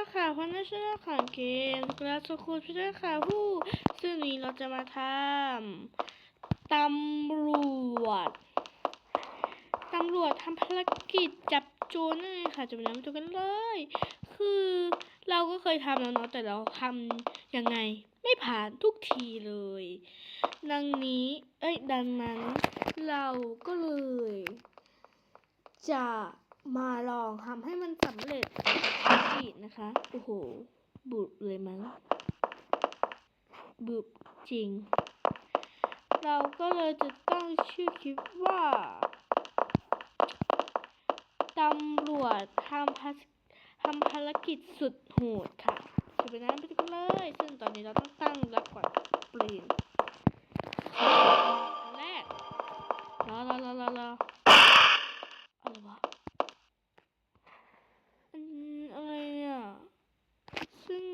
แล้วค่ะเพราะนั่นใช่แล้วค่ะเกมกราสคูลช่วยด้วยค่ะผู้ซึ่งนี้เราจะมาทำตำรวจตำรวจทำภารกิจจับโจรนั่นเองค่ะจะไปนำตัวกันเลย คือเราก็เคยทำแล้วเนาะแต่เราทำยังไงไม่ผ่านทุกทีเลย ดังนี้ เอ้ยดังนั้นเราก็เลยจะ มาลองทำให้มันสำเร็จอีกนะคะ โอ้โห บุบเลยมั้ง บุบจริง เราก็เลยจะตั้งชื่อคลิปว่าตำรวจทำภาทำภารกิจสุดโหดค่ะจะไปนั้นไปกันเลย ซึ่งตอนนี้เราต้องตั้งรับก่อนเปลี่ยนอันแรกรอรอรอรอรออะไรวะอันอะไรเนี่ย ซึ่ง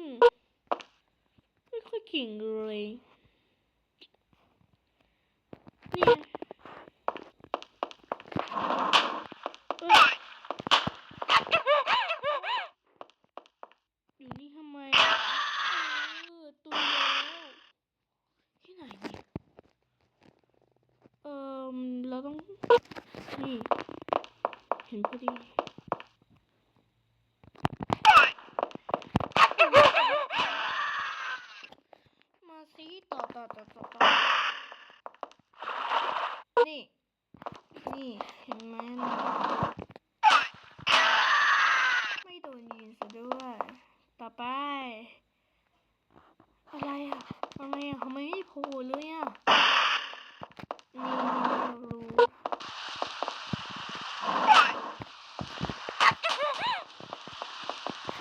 ไม่ค่อยเก่งเลยนี่ไงเอ้ยอยู่นี่ทำไมเออตัวแล้วที่ไหนเนี่ยเออเราต้องนี่เห็นพอดี มาสิต่อต่อต่อต่อต่อนี่ นี่ เห็นไหมนะไม่โดนยิงซะด้วย ต่อไป อะไรอะทำไมอะทำไมไม่โผล่เลยอะนี่รารู้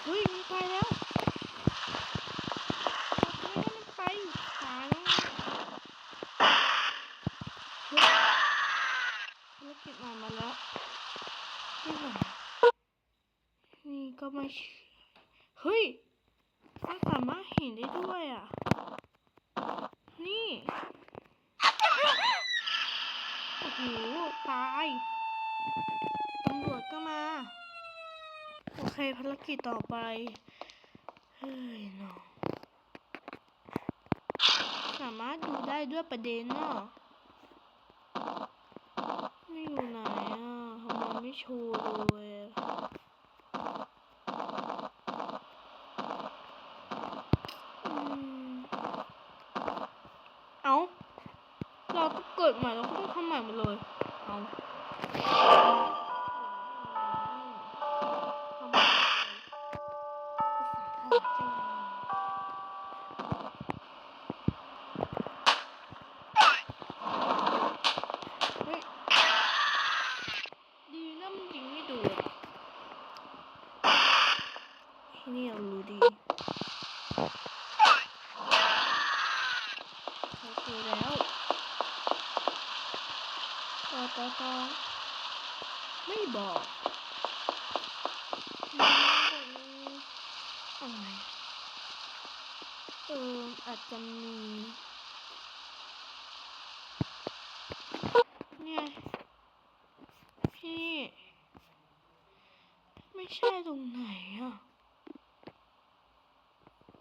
เฮ้ยมันไปแล้วไมมันไปหาแล้วเฮ้ยภารกิจมามาแล้วนี่ก็ไม่เชื่อเฮ้ย มันสามารถเห็นได้ด้วยอะ นี่ โอ้โห ตาย ตำรวจก็มา โอเคภารกิจต่อไป เฮ้ยเนาะสามารถดูได้ด้วยประเด็นเนาะไม่อยู่ไหนอะทำไมไม่โชว์เลยอะอืมเอาเราก็เกิดใหม่เราก็ต้องทำใหม่หมดเลย เอา จจะมีเนี่ยพี่ ไม่ใช่ตรงไหนอะ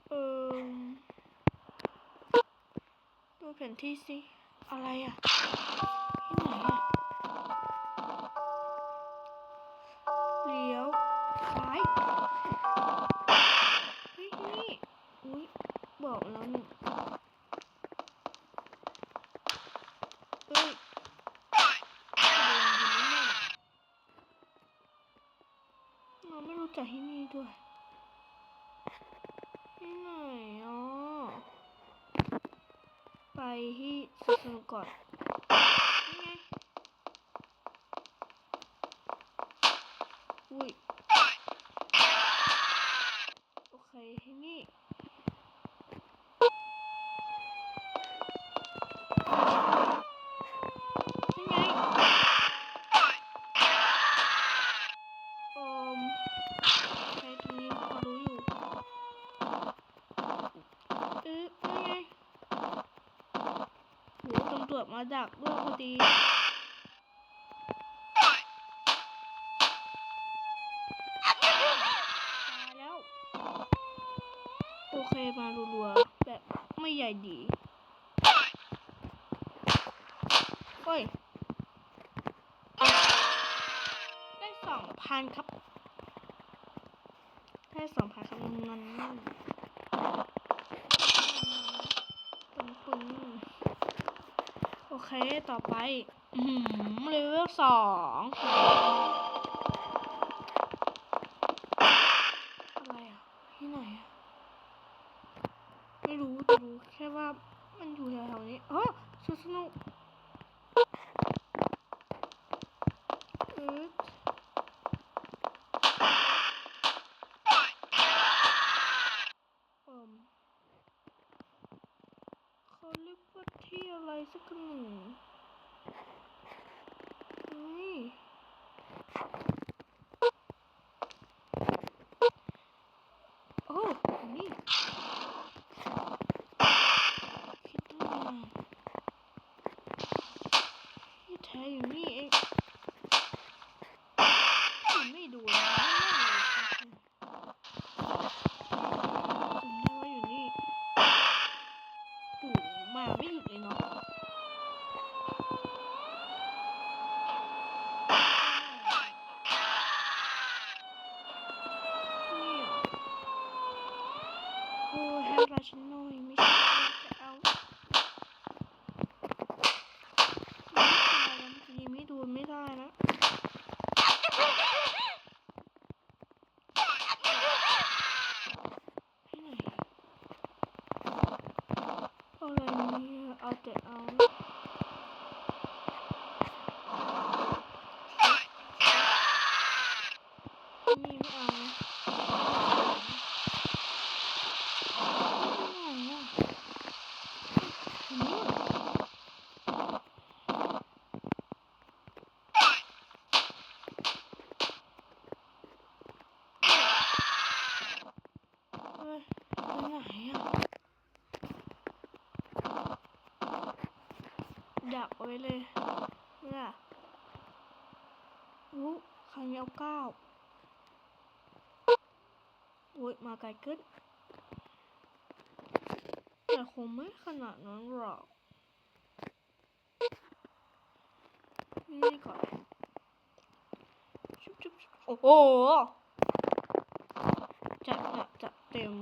เออดูแผนที่สิ อะไรอะที่ไหนอะ ไม่รู้จักที่นี่ด้วยที่ไหนอ๋อไปที่สนุก่อนนี่ไงอุ้ย โอเคที่นี่ นี่ไงเอ่มใช้ตรงนี้พอรู้อยู่ เอ๊ะนี่ไงโหตำรวจมา ดักด้วยพอดีตาแล้วเคมารัวๆแบบไม่ใหญ่ดีเฮ้ยได้สองพันครับ ได้สองพันครับนั่นนั่นปึ้งปึ้งโอ เคต่อไปอืมเลเวลสองอะไรอะที่ไหนอะไม่รู้แต่รู้แค่ว่ามันอยู่แถวๆนี้อ๋อสนุกสนุกเออเขาเรียกว่าที่อะไรสักหนึ่งเฮ้ยโอ้นี่ คิดตั้งนานที่แท้อยู่นี่เองมันไม่ดูแล้วจำได้ว่าอยู่นี่ปู่มาไม่หยุดเลยเนาะนี่เหรอโอ้ยให้ราฉันหน่อยไม่ใช่จะเอา ยังไม่ดูไม่ได้นะที่ไหนอะไรเนี่ยเอาแต่เอานี่ไม่เอานะที่ไหนอะอืม เฮ้ยไปไหนอะ ดักเอาไว้เลยเนี่ยอู้ครั้งนี้เอาเก้าโอ้ยมาไกลขึ้นแต่คงไม่ขนาดนั้นหรอก นี่ก่อนชุบชุบโอ้โหจัดหนักจัดเต็ม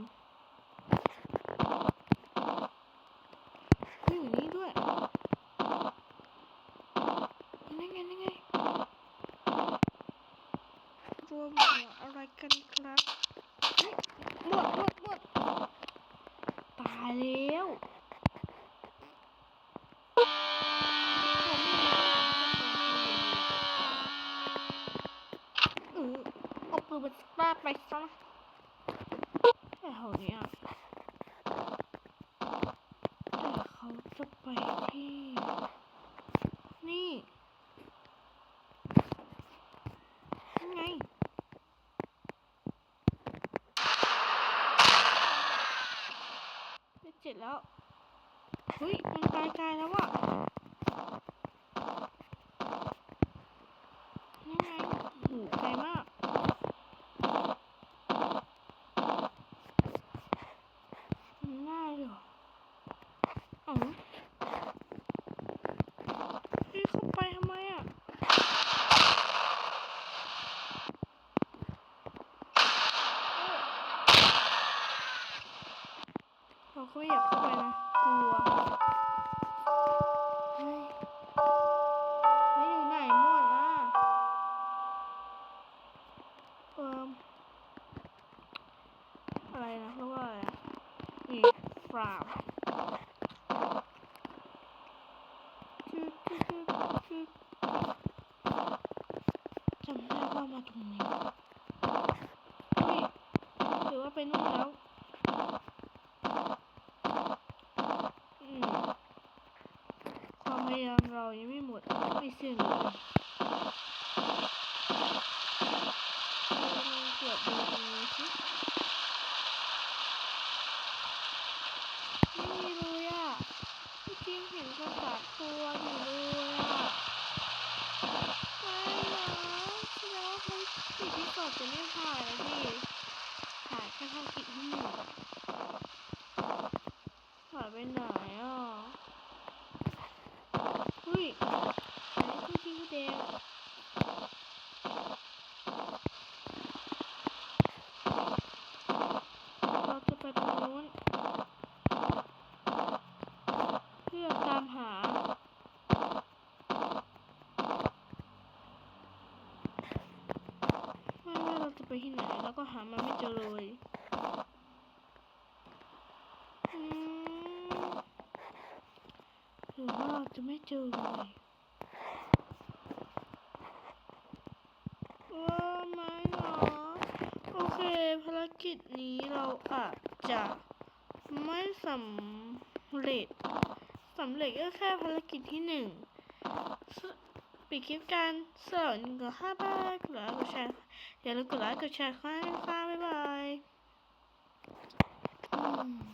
อยู่นี่ด้วยนี่ไงนี่ไงรวมหัวอะไรกันครับเฮ้ยหมดหมดหมดตายแล้วเออเอาปืนมาสตาร์ทไปซะนะ แต่แถวเนี้ยแต่เขาจะไปที่ นี่ยังไง ได้เจ็ดแล้วเฮ้ยมันไกลไกลแล้วอะยังไงหูไกลมาก มันง่ายเหรออ๋อเฮ้ยเข้าไปทำไมอะ เราก็ไม่อยากเข้าไปนะกลัวเฮ้ยแล้วอยู่ไหนหมดอะเอิมอะไรนะเรียกว่าอะไรอะนี่ฟรามจำได้ว่ามาตรงนี้นี่หรือว่าไปนู่นแล้วอืมความพยายามเรายังไม่หมด ไม่ สึ่งเกือบดูสิไม่มีเลยอะเมื่อกี้เห็นกระสาตัวอยู่เลยอะไม่นะแสดงว่าเขาติดที่สอบจะไม่ผ่านนะดิผ่าน แค่ภารกิจทั้งหมดหายไปไหนอะเฮ้ยไหนที่ที่แดงเราจะไปตรงนู้น เพื่อตามหา ไม่ว่าเราจะ ไปที่ไหน แล้วก็หามันไม่เจอเลยหรือว่าจะไม่เจอเลยว่าไม่หรอโอเค ภารกิจนี้เราอาจจะไม่สำเร็จสำเร็จก็แค่ภารกิจที่หนึ่ง ปิดคลิปกันสวัสดีก็บห้าบายกดไลค์กดแชร์อย่าลืมกดไลค์กดแชร์ให้กันค่ะบ๊ายบาย